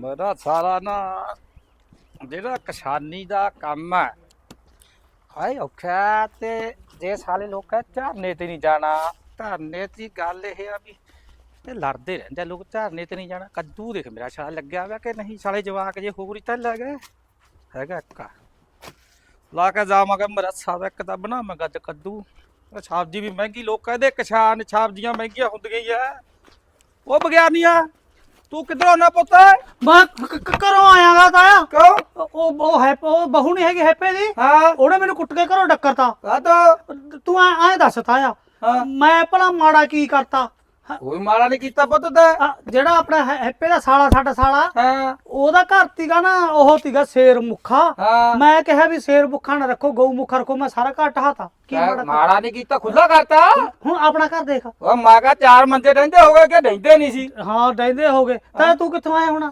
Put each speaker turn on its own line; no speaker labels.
ਮੇਰਾ ਸਾਰਾ ਨਾ ਜਿਹੜਾ ਕਿਸਾਨੀ ਦਾ ਕੰਮ ਹੈ, ਹਾਏ ਔਖਾ ਤੇ ਜੇ ਸਾਲੇ ਲੋਕ ਝਰਨੇ ਤੇ ਨਹੀਂ ਜਾਣਾ ਧਰਨੇ ਦੀ ਗੱਲ ਇਹ ਆ ਵੀ ਇਹ ਲੜਦੇ ਰਹਿੰਦੇ ਆ ਲੋਕ, ਝਰਨੇ ਤੇ ਨਹੀਂ ਜਾਣਾ। ਕੱਦੂ ਦੇਖ ਮੇਰਾ ਸਾਲਾ ਲੱਗਿਆ ਹੋਇਆ ਕਿ ਨਹੀਂ? ਸਾਲੇ ਜਵਾਕ ਜੇ ਹੋਰ ਹੀ ਤਾਂ ਲੱਗ ਹੈਗਾ ਇੱਕ ਲਾ ਕੇ ਜਾਵਾਂਗਾ ਮੇਰਾ ਸਾਦਾ ਇੱਕ ਤਾਂ ਬਣਾਵਾਂਗਾ ਅੱਜ ਕੱਦੂ। ਉਹ ਸਬਜ਼ੀ ਵੀ ਮਹਿੰਗੀ, ਲੋਕ ਕਹਿੰਦੇ ਕਿਸਾਨ ਸਬਜ਼ੀਆਂ ਮਹਿੰਗੀਆਂ ਹੁੰਦੀਆਂ ਹੀ ਆ। ਉਹ ਵਿਗਿਆਨੀਆ ਤੂੰ ਕਿੱਧਰੋਂ ਨਾ ਪੁੱਤ?
ਮੈਂ ਘਰੋਂ ਆਇਆਗਾ ਤਾਇਆ
ਕਿਉਂ?
ਉਹ ਉਹ ਹੈ ਉਹ ਬਹੂ ਨਹੀਂ ਹੈਗੀ ਹੈਪੇ ਦੀ।
ਹਾਂ।
ਉਹਨੇ ਮੈਨੂੰ ਕੁੱਟ ਕੇ ਘਰੋਂ ਡੱਕਰਤਾ।
ਕਾਹਤੋਂ?
ਤੂੰ ਐ ਐ ਦੱਸ ਤਾਇਆ। ਮੈਂ ਭਲਾ ਮਾੜਾ ਕੀ ਕਰਤਾ? ਹ-
ਕੋਈ ਮਾੜਾ ਨਹੀਂ ਕੀਤਾ ਪੁੱਤ ਤੇ।
ਆ, ਜਿਹੜਾ ਆਪਣਾ ਹੈ- ਹੈਪੇ ਦਾ ਸਾਲਾ ਸਾਡਾ ਸਾਲਾ
ਹਾਂ।
ਉਹਦਾ ਘਰ ਤੀਗਾ ਨਾ ਉਹ ਤੀਗਾ ਸ਼ੇਰ ਮੁੱਖਾ।
ਹਾਂ।
ਮੈਂ ਕਿਹਾ ਵੀ ਸ਼ੇਰ ਮੁੱਖਾ ਨਾ ਰੱਖੋ ਗਊ ਮੁੱਖਾ ਰੱਖੋ ਮੈਂ ਸਾਰਾ ਘਰ ਢਾਤਾ ਕੀ
ਕਿਆ
ਮਾੜਾ
ਮਾੜਾ ਨਹੀਂ ਕੀਤਾ ਖੁੱਲਾ ਕਰਤਾ।
ਹੁਣ ਆਪਣਾ ਘਰ ਦੇਖ।
ਉਹ ਮੈਂ ਕਿਹਾ ਚਾਰ ਮੰਜੇ ਰਹਿੰਦੇ ਹੋਗੇ ਕਿ ਰਹਿੰਦੇ ਨਹੀਂ ਸੀ?
ਹਾਂ ਡੈਂਦੇ ਹੋ ਗਏ ਤਾਂ ਤੂੰ ਕਿੱਥੋਂ ਆਇਆ ਹੁਣ?